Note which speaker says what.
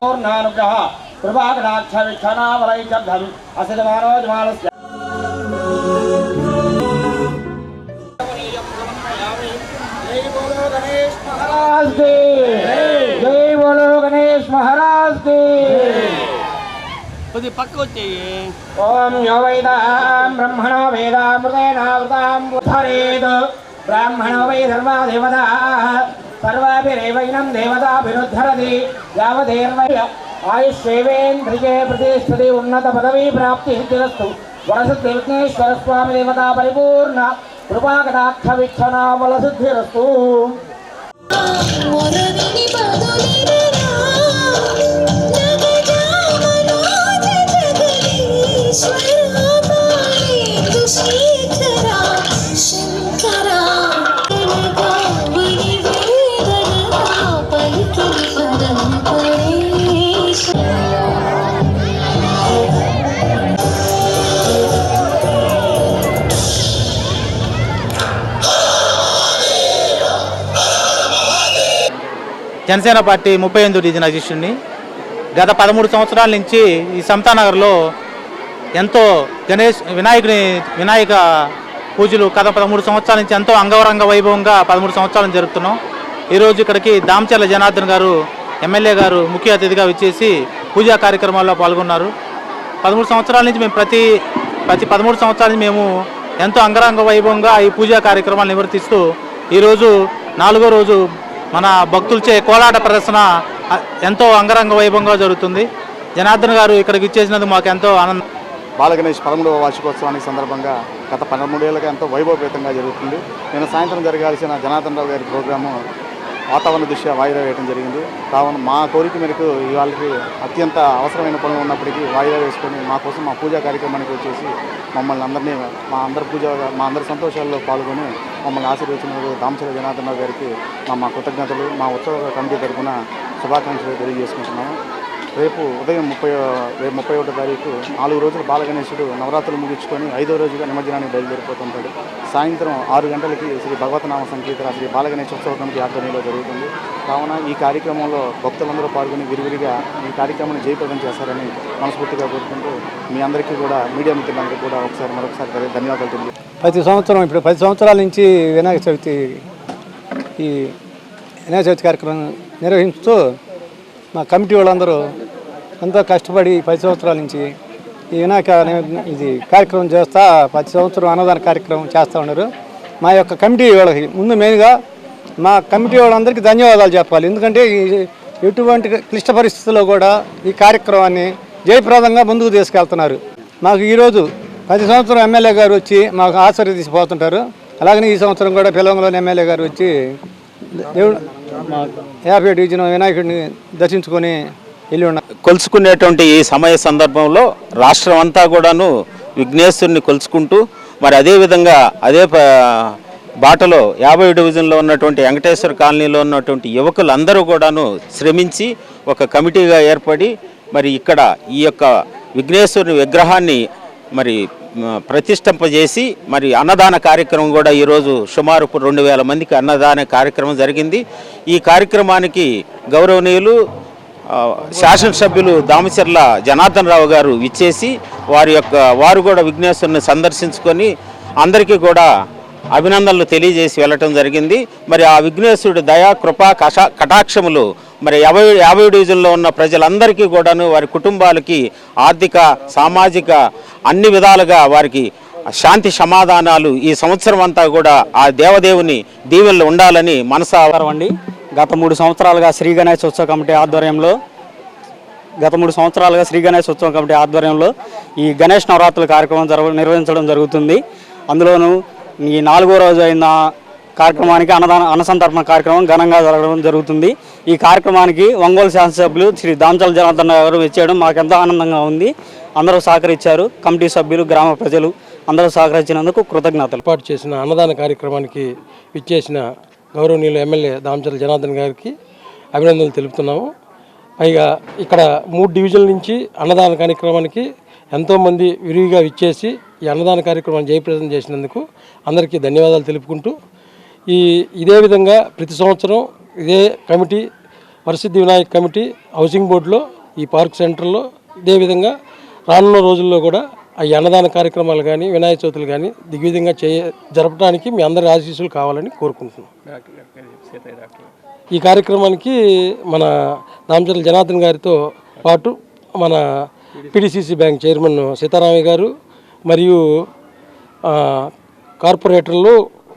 Speaker 1: పూర్ణానుగ్రహ కృపాకటాక్ష విక్షణావరైచర్ధం అసిధమానోజమానస్య जय बोलो गणेश महाराज की जय बोलो गणेश महाराज की
Speaker 2: కొద్ది పక్క వచ్చేయి
Speaker 1: ఓం యో వేదాం బ్రహ్మణో వేదామృతేనావృతాం ఉద్ధరేత్ బ్రాహ్మణో వై సర్వా దేవతా సర్వాభిరేవైనం దేవతాభిరుద్ధరతి యావదేర్వయ ఆయుష్వేంద్రియే ప్రతిష్టతి ఉన్నత పదవీ ప్రాప్తి సిద్ధిరస్తు వరసిద్ధి విఘ్నేశ్వర స్వామి దేవతా పరిపూర్ణ కృపాకటాక్ష వీక్షణ వలసిద్ధిరస్తు
Speaker 3: జనసేన పార్టీ ముప్పై ఎనిమిది డివిజన్ అధ్యక్షుడిని గత పదమూడు సంవత్సరాల నుంచి ఈ సమతానగర్లో ఎంతో గణేష్ వినాయకుని వినాయక పూజలు గత పదమూడు సంవత్సరాల నుంచి ఎంతో అంగవరంగ వైభవంగా పదమూడు సంవత్సరాలు జరుపుతున్నాం ఈరోజు ఇక్కడికి దామచర్ల జనార్దన్ గారు ఎమ్మెల్యే గారు ముఖ్య అతిథిగా విచ్చేసి పూజా కార్యక్రమాల్లో పాల్గొన్నారు. పదమూడు సంవత్సరాల నుంచి మేము ప్రతి ప్రతి పదమూడు సంవత్సరాల నుంచి మేము ఎంతో అంగరంగ వైభవంగా ఈ పూజా కార్యక్రమాలు నిర్వర్తిస్తూ ఈరోజు నాలుగో రోజు మన భక్తులచే కోలాట ప్రదర్శన ఎంతో అంగరంగ వైభవంగా జరుగుతుంది. జనార్దన్ గారు ఇక్కడికి ఇచ్చేసినందుకు మాకు ఎంతో ఆనందం.
Speaker 4: బాలగణేష్ పదమూడవ వార్షికోత్సవానికి సందర్భంగా గత పదమూడేళ్ళగా ఎంతో వైభవపేతంగా జరుగుతుంది. నేను సాయంత్రం జరగాల్సిన జనార్దన్ రావు గారి ప్రోగ్రాము వాతావరణ దృష్ట్యా వాయిదా వేయడం జరిగింది. కావున మా కోరిక మేరకు ఇవాళకి అత్యంత అవసరమైన పనులు ఉన్నప్పటికీ వాయిదా వేసుకొని మా కోసం మా పూజా కార్యక్రమానికి వచ్చేసి మమ్మల్ని అందరినీ మా అందరి పూజ మా అందరి సంతోషాల్లో పాల్గొని మమ్మల్ని ఆశీర్వదించినందుకు దామచల జనార్దన్ గారికి మా మా కృతజ్ఞతలు. మా ఉత్సవ కమిటీ తరఫున శుభాకాంక్షలు తెలియజేసుకుంటున్నాము. రేపు ఉదయం ముప్పై రేపు ముప్పై ఒకటో తారీఖు నాలుగు రోజులు బాలగణేశుడు నవరాత్రులు ముగించుకొని ఐదో రోజుగా నిమజ్జనానికి బయలుదేరిపోతుంటాడు. సాయంత్రం ఆరు గంటలకి శ్రీ భగవతనామ సంకీర్తన శ్రీ బాలగణేశ కమిటీ ఆధ్వర్యంలో జరుగుతుంది. కావున ఈ కార్యక్రమంలో భక్తులందరూ పాల్గొని విరివిరిగా ఈ కార్యక్రమాన్ని జయప్రదం చేస్తారని మనస్ఫూర్తిగా కోరుకుంటూ మీ అందరికీ కూడా మీడియా మిత్రులందరికీ కూడా ఒకసారి మరొకసారి ధన్యవాదాలు తెలియదు
Speaker 5: ప్రతి సంవత్సరం ఇప్పుడు పది సంవత్సరాల నుంచి వినాయక చవితి ఈ వినాయక చవితి కార్యక్రమం నిర్వహిస్తూ మా కమిటీ వాళ్ళందరూ ఎంతో కష్టపడి పది సంవత్సరాల నుంచి ఈ వినాయక ఇది కార్యక్రమం చేస్తా ప్రతి సంవత్సరం అన్నదాన కార్యక్రమం చేస్తూ ఉన్నారు. మా యొక్క కమిటీ వాళ్ళకి ముందు మెయిన్గా మా కమిటీ వాళ్ళందరికీ ధన్యవాదాలు చెప్పాలి. ఎందుకంటే ఎటువంటి క్లిష్ట పరిస్థితుల్లో కూడా ఈ కార్యక్రమాన్ని జయప్రదంగా ముందుకు తీసుకెళ్తున్నారు. మాకు ఈరోజు ప్రతి సంవత్సరం ఎమ్మెల్యే గారు వచ్చి మాకు ఆశ్చర్య తీసిపోతుంటారు అలాగనే ఈ సంవత్సరం కూడా పిలవంలోని ఎమ్మెల్యే గారు వచ్చి దేవుడు యాభై డివిజన్ వినాయకుడిని దర్శించుకొని కొలుసుకునేటువంటి
Speaker 6: కొలుచుకునేటువంటి ఈ సమయ సందర్భంలో రాష్ట్రం అంతా కూడాను విఘ్నేశ్వరుని కొలుచుకుంటూ మరి అదేవిధంగా అదే బాటలో యాభై డివిజన్లో ఉన్నటువంటి వెంకటేశ్వర కాలనీలో ఉన్నటువంటి యువకులందరూ కూడాను శ్రమించి ఒక కమిటీగా ఏర్పడి మరి ఇక్కడ ఈ యొక్క విఘ్నేశ్వరుని విగ్రహాన్ని మరి మ, ప్రతిష్ఠింపజేసి మరి అన్నదాన కార్యక్రమం కూడా ఈరోజు సుమారు రెండు వేల మందికి అన్నదాన కార్యక్రమం జరిగింది. ఈ కార్యక్రమానికి గౌరవనీయులు శాసనసభ్యులు దామచర్ల జనార్దన్ రావు గారు ఇచ్చేసి వారి యొక్క వారు కూడా విఘ్నేశ్వరుని సందర్శించుకొని అందరికీ కూడా అభినందనలు తెలియజేసి వెళ్ళటం జరిగింది. మరి ఆ విఘ్నేశ్వరుడు దయా కృపా కషా కటాక్షములు మరి యాభై యాభై డివిజన్లో ఉన్న ప్రజలందరికీ కూడాను వారి కుటుంబాలకి ఆర్థిక సామాజిక అన్ని విధాలుగా వారికి శాంతి సమాధానాలు ఈ సంవత్సరం అంతా కూడా ఆ దేవదేవుని దీవెనలు ఉండాలని మనసా
Speaker 7: అండి. గత మూడు సంవత్సరాలుగా శ్రీ గణేష్ ఉత్సవ కమిటీ ఆధ్వర్యంలో గత మూడు సంవత్సరాలుగా శ్రీ గణేష్ ఉత్సవ కమిటీ ఆధ్వర్యంలో ఈ గణేష్ నవరాత్రుల కార్యక్రమం జరగ నిర్వహించడం జరుగుతుంది. అందులోనూ ఈ నాలుగో రోజు అయిన కార్యక్రమానికి అన్నదాన అన్నసంతర్పణ కార్యక్రమం ఘనంగా జరగడం జరుగుతుంది. ఈ కార్యక్రమానికి ఒంగోలు శాసనసభ్యులు శ్రీ దాంచల జనార్దన్ గారు వచ్చేయడం మాకు ఎంతో ఆనందంగా ఉంది. అందరూ సహకరించారు. కమిటీ సభ్యులు గ్రామ ప్రజలు అందరూ సహకరించినందుకు కృతజ్ఞతలు.
Speaker 8: ఏర్పాటు చేసిన అన్నదాన కార్యక్రమానికి ఇచ్చేసిన గౌరవనీయులు ఎమ్మెల్యే దామచర్ల జనార్దన్ గారికి అభినందనలు తెలుపుతున్నాము. పైగా ఇక్కడ మూడు డివిజన్ల నుంచి అన్నదాన కార్యక్రమానికి ఎంతోమంది విరివిగా విచ్చేసి ఈ అన్నదాన కార్యక్రమాన్ని జయప్రదం చేసినందుకు అందరికీ ధన్యవాదాలు తెలుపుకుంటూ ఈ ఇదే విధంగా ప్రతి సంవత్సరం ఇదే committee Varasiddhi Vinayak committee housing బోర్డులో ఈ పార్క్ సెంటర్లో ఇదే విధంగా రానున్న రోజుల్లో కూడా ఆ అన్నదాన కార్యక్రమాలు కానీ వినాయక చవితులు కానీ దిగ్విధంగా చేయ జరపడానికి మీ అందరి ఆశీస్సులు కావాలని కోరుకుంటున్నాం. ఈ కార్యక్రమానికి మన నామచర్ల జనార్దన్ గారితో పాటు మన పిడిసిసి బ్యాంక్ చైర్మన్ సీతారామయ్య గారు మరియు కార్పొరేటర్లు